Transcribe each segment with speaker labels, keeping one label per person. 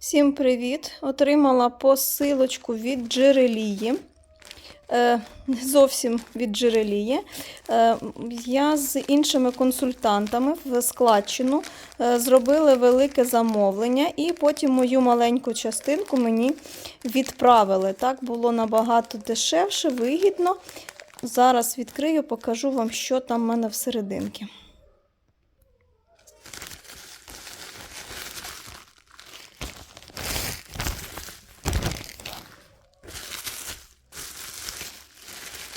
Speaker 1: Всім привіт! Отримала посилочку від джерелії. Е, не зовсім від джерелії. Е, я з іншими консультантами в складчину е, зробили велике замовлення, і потім мою маленьку частинку мені відправили. Так було набагато дешевше, вигідно. Зараз відкрию, покажу вам, що там в мене всерединки.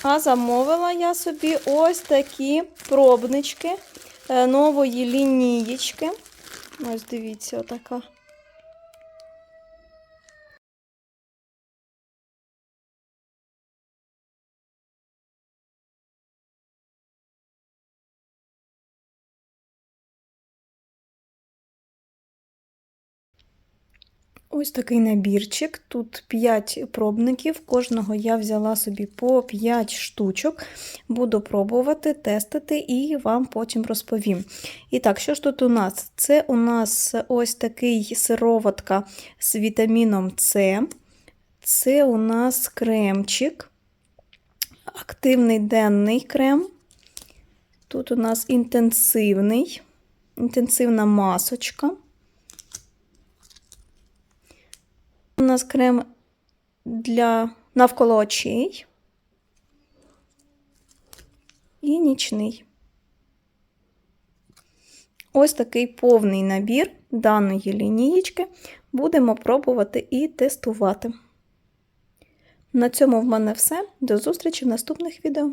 Speaker 1: А замовила я собі ось такі пробнички е, нової лінієчки. Ось дивіться, отака. Ось такий набірчик. Тут 5 пробників. Кожного я взяла собі по 5 штучок. Буду пробувати, тестити і вам потім розповім. І так, що ж тут у нас? Це у нас ось такий сироватка з вітаміном С. Це у нас кремчик, активний денний крем. Тут у нас інтенсивний, інтенсивна масочка. Нас крем для навколо очей і нічний. Ось такий повний набір даної лінієчки будемо пробувати і тестувати. На цьому в мене все. До зустрічі в наступних відео.